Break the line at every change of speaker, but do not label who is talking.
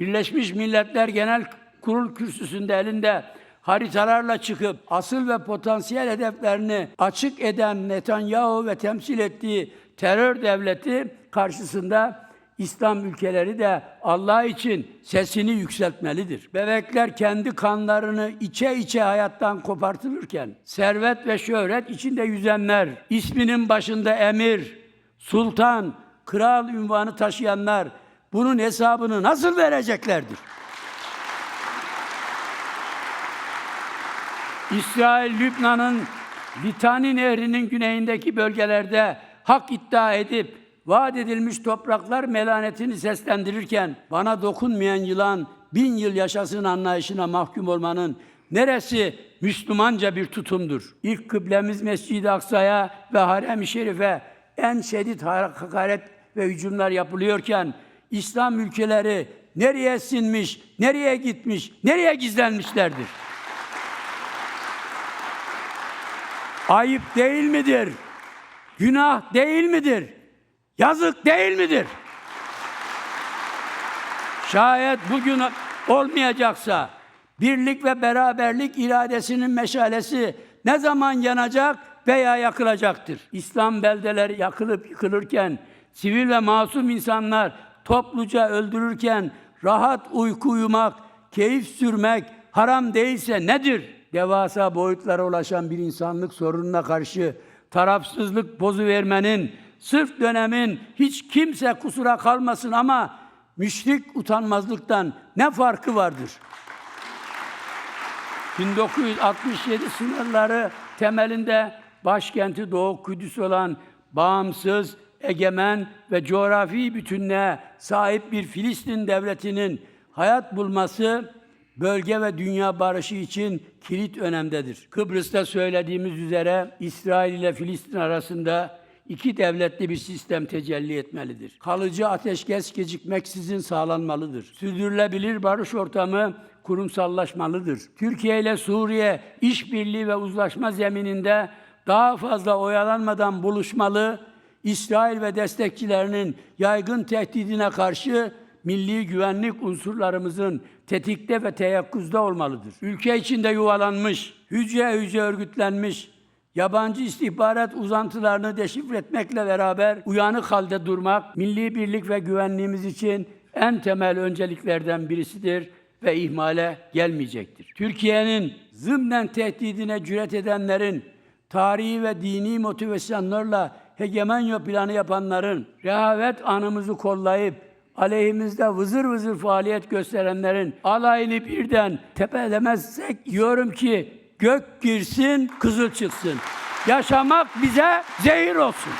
Birleşmiş Milletler Genel Kurul kürsüsünde elinde haritalarla çıkıp asıl ve potansiyel hedeflerini açık eden Netanyahu ve temsil ettiği terör devleti karşısında İslam ülkeleri de Allah için sesini yükseltmelidir. Bebekler kendi kanlarını içe içe hayattan kopartılırken, servet ve şöhret içinde yüzenler, isminin başında emir, sultan, kral ünvanı taşıyanlar bunun hesabını nasıl vereceklerdir? İsrail, Lübnan'ın Litani Nehri'nin güneyindeki bölgelerde hak iddia edip vaat edilmiş topraklar melanetini seslendirirken bana dokunmayan yılan bin yıl yaşasın anlayışına mahkum olmanın neresi Müslümanca bir tutumdur? İlk kıblemiz Mescid-i Aksa'ya ve Harem-i Şerif'e en şiddet hakaret ve hücumlar yapılıyorken İslam ülkeleri nereye sinmiş, nereye gitmiş, nereye gizlenmişlerdir? Ayıp değil midir? Günah değil midir? Yazık değil midir? Şayet bugün olmayacaksa birlik ve beraberlik iradesinin meşalesi ne zaman yanacak veya yakılacaktır? İslam beldeleri yakılıp yıkılırken, sivil ve masum insanlar topluca öldürürken rahat uyku uyumak, keyif sürmek haram değilse nedir? Devasa boyutlara ulaşan bir insanlık sorununa karşı tarafsızlık pozu vermenin, sırf dönemin hiç kimse kusura kalmasın ama müşrik utanmazlıktan ne farkı vardır? 1967 sınırları temelinde başkenti Doğu Kudüs olan bağımsız, egemen ve coğrafi bütünlüğe sahip bir Filistin devletinin hayat bulması bölge ve dünya barışı için kilit önemdedir. Kıbrıs'ta söylediğimiz üzere İsrail ile Filistin arasında iki devletli bir sistem tecelli etmelidir. Kalıcı ateşkes gecikmeksizin sağlanmalıdır. Sürdürülebilir barış ortamı kurumsallaşmalıdır. Türkiye ile Suriye işbirliği ve uzlaşma zemininde daha fazla oyalanmadan buluşmalı, İsrail ve destekçilerinin yaygın tehdidine karşı milli güvenlik unsurlarımızın tetikte ve teyakkuzda olmalıdır. Ülke içinde yuvalanmış, hücre hücre örgütlenmiş, yabancı istihbarat uzantılarını deşifre etmekle beraber uyanık halde durmak, milli birlik ve güvenliğimiz için en temel önceliklerden birisidir ve ihmale gelmeyecektir. Türkiye'nin zımnen tehdidine cüret edenlerin, tarihi ve dini motivasyonlarla hegemonya planı yapanların, rehavet anımızı kollayıp aleyhimizde vızır vızır faaliyet gösterenlerin alayını birden tepelemezsek diyorum ki gök girsin, kızıl çıksın. Yaşamak bize zehir olsun.